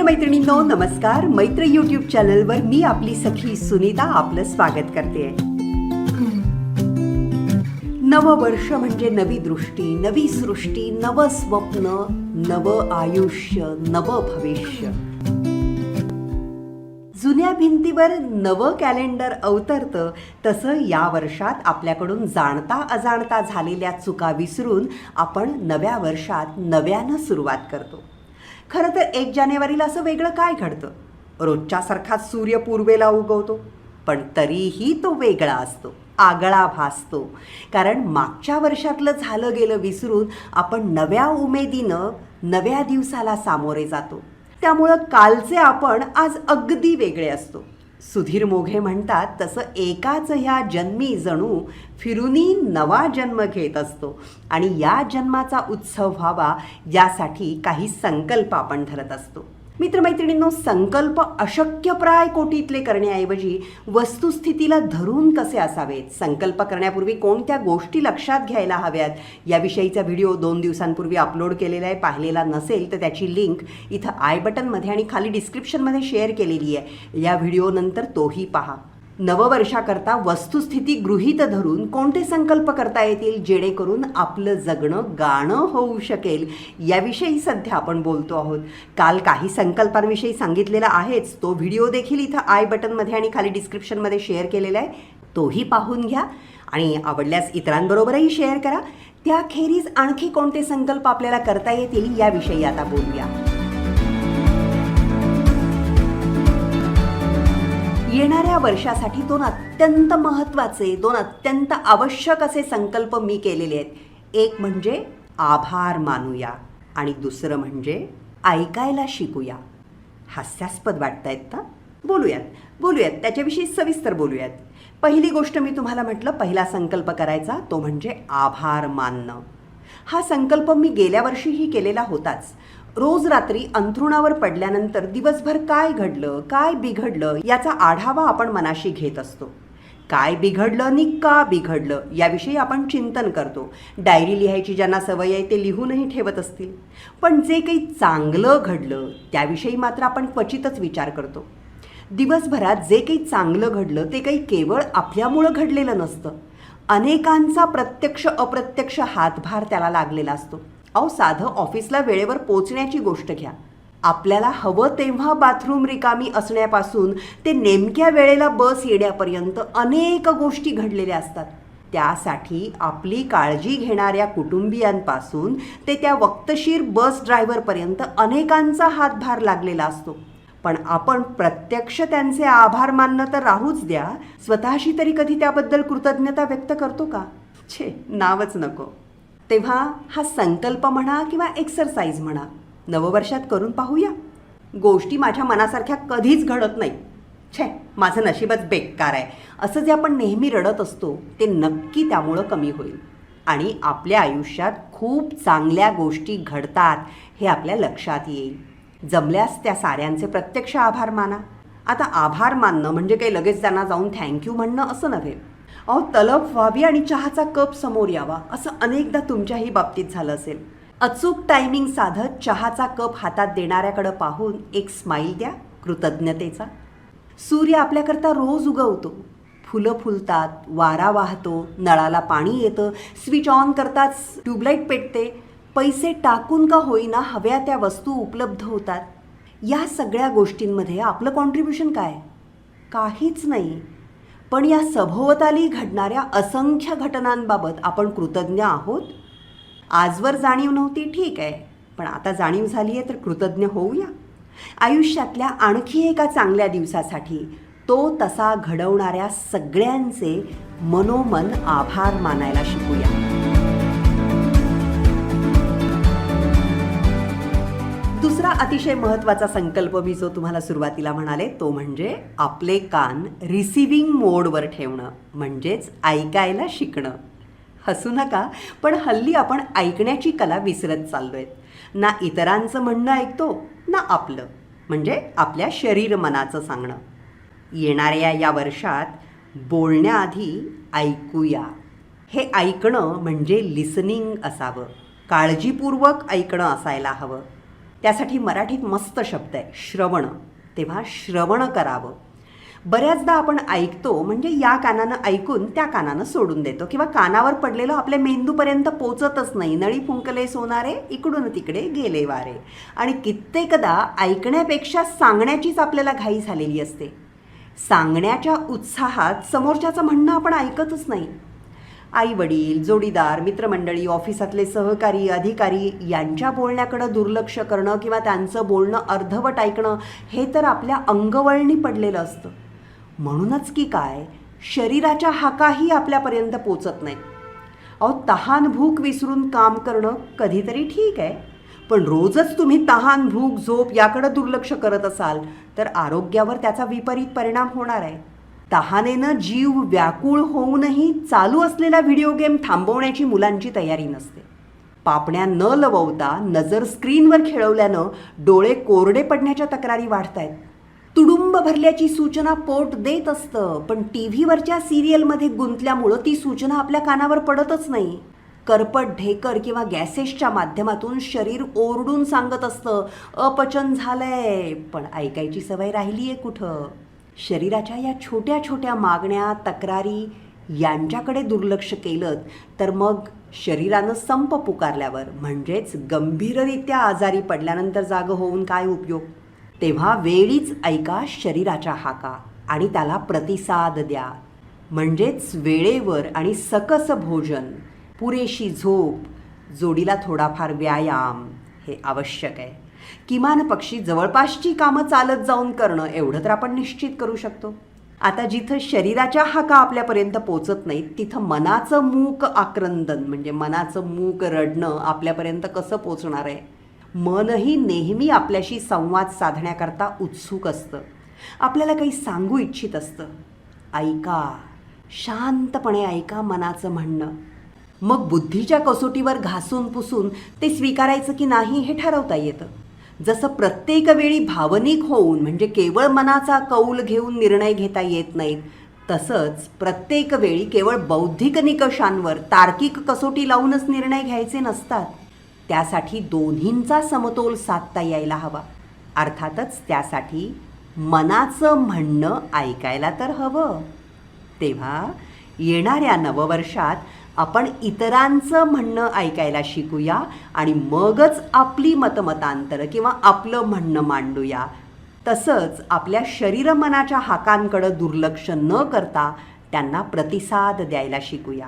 मित्रमैत्रिणींनो नमस्कार. मैत्र यूट्यूब चॅनलवर मी आपली सखी सुनीता आपलं स्वागत करते. नववर्ष म्हणजे नवी दृष्टी नवी सृष्टी नव स्वप्न नव आयुष्य नव भविष्य. जुन्या भिंतीवर नवं कॅलेंडर अवतरतं तसं या वर्षात आपल्याकडून जाणता अजाणता झालेल्या चुका विसरून आपण नव्या वर्षात नव्यानं सुरुवात करतो. खरं तर एक जानेवारीला असं वेगळं काय घडतं? रोजच्यासारखाच सूर्य पूर्वेला उगवतो पण तरीही तो वेगळा असतो आगळा भासतो. कारण मागच्या वर्षातलं झालं गेलं विसरून आपण नव्या उमेदीनं नव्या दिवसाला सामोरे जातो. त्यामुळं कालचे आपण आज अगदी वेगळे असतो. सुधीर मोघे म्हणतात तसं एकाच ह्या जन्मी जणू फिरूनी नवा जन्म घेत असतो. आणि या जन्माचा उत्सव व्हावा यासाठी काही संकल्प आपण धरत असतो. मित्रमैत्रिणींनो संकल्प अशक्यप्राय कोटीतले करण्याऐवजी वस्तुस्थितीला धरून कसे असावेत? संकल्प करण्यापूर्वी कोणत्या गोष्टी लक्षात घ्यायला हव्यात? याविषयीचा व्हिडिओ दोन दिवसांपूर्वी अपलोड केलेला आहे. पाहिलेला नसेल तर त्याची लिंक इथं आय बटनमध्ये आणि खाली डिस्क्रिप्शनमध्ये शेअर केलेली आहे. या व्हिडिओनंतर तोही पहा. नववर्षाकरता वस्तुस्थिती गृहीत धरून कोणते संकल्प करता येतील? जेणेकरून आपलं जगणं गाणं होऊ शकेल. याविषयी सध्या आपण बोलतो आहोत. काल काही संकल्पांविषयी सांगितलेला आहेच. तो व्हिडिओ देखील इथं आय बटनमध्ये आणि खाली डिस्क्रिप्शनमध्ये शेअर केलेला आहे. तोही पाहून घ्या. आणि आवडल्यास इतरांबरोबरही शेअर करा. त्याखेरीज आणखी कोणते संकल्प आपल्याला करता येतील याविषयी आता बोलूया. येणाऱ्या वर्षासाठी दोन अत्यंत महत्त्वाचे दोन अत्यंत आवश्यक असे संकल्प मी केलेले आहेत. एक म्हणजे आभार मानूया आणि दुसरं म्हणजे ऐकायला शिकूया. हास्यास्पद वाटतायत ना बोलूयात. बोलूयात. त्याच्याविषयी सविस्तर बोलूयात. पहिली गोष्ट मी तुम्हाला म्हटलं पहिला संकल्प करायचा तो म्हणजे आभार मानणं. हा संकल्प मी गेल्या वर्षीही केलेला होताच. रोज रात्री अंथरुणावर पडल्यानंतर दिवसभर काय घडलं काय बिघडलं याचा आढावा आपण मनाशी घेत असतो. काय बिघडलं आणि का बिघडलं याविषयी आपण चिंतन करतो. डायरी लिहायची ज्यांना सवय आहे ते लिहूनही ठेवत असतील. पण जे काही चांगलं घडलं त्याविषयी मात्र आपण क्वचितच विचार करतो. दिवसभरात जे काही चांगलं घडलं ते काही केवळ आपल्यामुळं घडलेलं नसतं. अनेकांचा प्रत्यक्ष अप्रत्यक्ष हातभार त्याला लागलेला असतो. अहो साधं ऑफिसला वेळेवर पोचण्याची गोष्ट घ्या. आपल्याला हवं तेव्हा बाथरूम रिकामी असण्यापासून ते नेमक्या वेळेला बस येण्यापर्यंत अनेक गोष्टी घडलेल्या असतात. त्यासाठी आपली काळजी घेणाऱ्या कुटुंबियांपासून ते त्या वक्तशीर बस ड्रायव्हरपर्यंत अनेकांचा हातभार लागलेला असतो. पण आपण प्रत्यक्ष त्यांचे आभार मानणं तर राहूच द्या. स्वतःशी तरी कधी त्याबद्दल कृतज्ञता व्यक्त करतो का? छे नावच नको. तेव्हा हा संकल्प म्हणा किंवा एक्सरसाइज म्हणा नववर्षात करून पाहूया. गोष्टी माझ्या मनासारख्या कधीच घडत नाही. छे माझं नशीबच बेकार आहे. असं जे आपण नेहमी रडत असतो ते नक्की त्यामुळं कमी होईल. आणि आपल्या आयुष्यात खूप चांगल्या गोष्टी घडतात हे आपल्या लक्षात येईल. जमल्यास त्या साऱ्यांचे प्रत्यक्ष आभार माना. आता आभार मानणं म्हणजे काही लगेच त्यांना जाऊन थँक्यू म्हणणं असं नव्हे. अहो तलप व्हावी आणि चहाचा कप समोर यावा असं अनेकदा तुमच्याही बाबतीत झालं असेल. अचूक टायमिंग साधत चहाचा कप हातात देणाऱ्याकडं पाहून एक स्माईल द्या कृतज्ञतेचा. सूर्य आपल्याकरता रोज उगवतो. फुलं फुलतात वारा वाहतो नळाला पाणी येतं स्विच ऑन करताच ट्यूबलाईट पेटते. पैसे टाकून का होईना हव्या त्या वस्तू उपलब्ध होतात. या सगळ्या गोष्टींमध्ये आपलं कॉन्ट्रीब्युशन काय? काहीच नाही. पण या सभोवताली घडणाऱ्या असंख्य घटनांबाबत आपण कृतज्ञ आहोत. आजवर जाणीव नव्हती ठीक आहे. पण आता जाणीव झाली आहे तर कृतज्ञ होऊया. आयुष्यातल्या आणखी एका चांगल्या दिवसासाठी तो तसा घडवणाऱ्या सगळ्यांचे मनोमन आभार मानायला शिकूया. दुसरा अतिशय महत्त्वाचा संकल्प मी जो तुम्हाला सुरुवातीला म्हणाले तो म्हणजे आपले कान रिसिव्हिंग मोडवर ठेवणं म्हणजेच ऐकायला शिकणं. हसू नका पण हल्ली आपण ऐकण्याची कला विसरत चाललो आहेत ना इतरांचं म्हणणं ऐकतो ना आपलं म्हणजे आपल्या शरीर मनाचं सांगणं. येणाऱ्या या वर्षात बोलण्याआधी ऐकूया. हे ऐकणं म्हणजे लिसनिंग असावं. काळजीपूर्वक ऐकणं असायला हवं. त्यासाठी मराठीत मस्त शब्द आहे श्रवण. तेव्हा श्रवण करावं. बऱ्याचदा आपण ऐकतो म्हणजे या कानानं ऐकून त्या कानानं सोडून देतो. किंवा कानावर पडलेलं आपल्या मेंदूपर्यंत पोचतच नाही. नळी फुंकले सोनारे इकडून तिकडे गेले वारे. आणि कित्येकदा ऐकण्यापेक्षा सांगण्याचीच आपल्याला घाई झालेली असते. सांगण्याच्या उत्साहात समोरच्याचं म्हणणं आपण ऐकतच नाही. आई वडील जोडीदार मित्रमंडळी ऑफिसातले सहकारी अधिकारी यांच्या बोलण्याकडं दुर्लक्ष करणं किंवा त्यांचं बोलणं अर्धवट ऐकणं हे तर आपल्या अंगवळणी पडलेलं असतं. म्हणूनच की काय शरीराच्या हाकाही आपल्यापर्यंत पोचत नाहीत अहो तहान भूक विसरून काम करणं कधीतरी ठीक आहे पण रोजच तुम्ही तहान भूक झोप याकडं दुर्लक्ष करत असाल तर आरोग्यावर त्याचा विपरीत परिणाम होणार आहे. तहानेनं जीव व्याकुळ होऊनही चालू असलेला व्हिडिओ गेम थांबवण्याची मुलांची तयारी नसते. पापण्या न लवता नजर स्क्रीनवर खेळवल्यानं डोळे कोरडे पडण्याच्या तक्रारी वाढत आहेत तुडुंब भरल्याची सूचना पोट देत असतं पण टी व्हीवरच्या सिरियलमध्ये गुंतल्यामुळं ती सूचना आपल्या कानावर पडतच नाही. करपट ढेकर किंवा गॅसेसच्या माध्यमातून शरीर ओरडून सांगत असतं अपचन झालंय. पण ऐकायची सवय राहिली आहे कुठं? शरीराच्या या छोट्या छोट्या मागण्या तक्रारी यांच्याकडे दुर्लक्ष केलं तर मग शरीरानं संप पुकारल्यावर म्हणजेच गंभीररित्या आजारी पडल्यानंतर जागं होऊन काय उपयोग? तेव्हा वेळीच ऐका शरीराच्या हाका आणि त्याला प्रतिसाद द्या. म्हणजेच वेळेवर आणि सकस भोजन पुरेशी झोप जोडीला थोडाफार व्यायाम हे आवश्यक आहे. किमान पक्षी जवळपासची कामं चालत जाऊन करणं एवढं तर आपण निश्चित करू शकतो. आता जिथं शरीराच्या हाका आपल्यापर्यंत पोचत नाहीत तिथं मनाचं मूक आक्रंदन म्हणजे मनाचं मूक रडणं आपल्यापर्यंत कसं पोचणार आहे? मनही नेहमी आपल्याशी संवाद साधण्याकरता उत्सुक असतं. आपल्याला काही सांगू इच्छित असतं. ऐका शांतपणे ऐका मनाचं म्हणणं. मग बुद्धीच्या कसोटीवर घासून पुसून ते स्वीकारायचं की नाही हे ठरवता येतं. जसं प्रत्येक वेळी भावनिक होऊन म्हणजे केवळ मनाचा कौल घेऊन निर्णय घेता येत नाहीत तसंच प्रत्येक वेळी केवळ बौद्धिक निकषांवर तार्किक कसोटी लावूनच निर्णय घ्यायचे नसतात. त्यासाठी दोन्हींचा समतोल साधता यायला हवा. अर्थातच त्यासाठी मनाचं म्हणणं ऐकायला तर हवं. तेव्हा येणाऱ्या नववर्षात आपण इतरांचं म्हणणं ऐकायला शिकूया आणि मगच आपली मतमतांतरं किंवा आपलं म्हणणं मांडूया. तसंच आपल्या शरीर मनाच्या हाकांकडं दुर्लक्ष न करता त्यांना प्रतिसाद द्यायला शिकूया.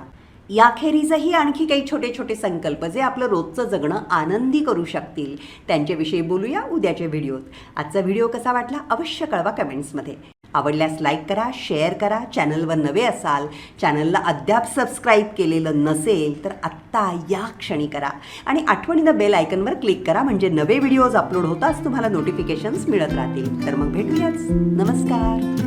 याखेरीजही आणखी काही छोटे छोटे संकल्प जे आपलं रोजचं जगणं आनंदी करू शकतील. त्यांच्याविषयी बोलूया उद्याच्या व्हिडिओत. आजचा व्हिडिओ कसा वाटला अवश्य कळवा कमेंट्समध्ये. आवडल्यास लाईक करा शेअर करा. चॅनलवर नवे असाल चॅनलला अद्याप सबस्क्राईब केलेलं नसेल तर आत्ता या क्षणी करा. आणि आठवणीनं बेल आयकनवर क्लिक करा म्हणजे नवे व्हिडिओज अपलोड होताच तुम्हाला नोटिफिकेशन्स मिळत राहतील. तर मग भेटूयाच. नमस्कार.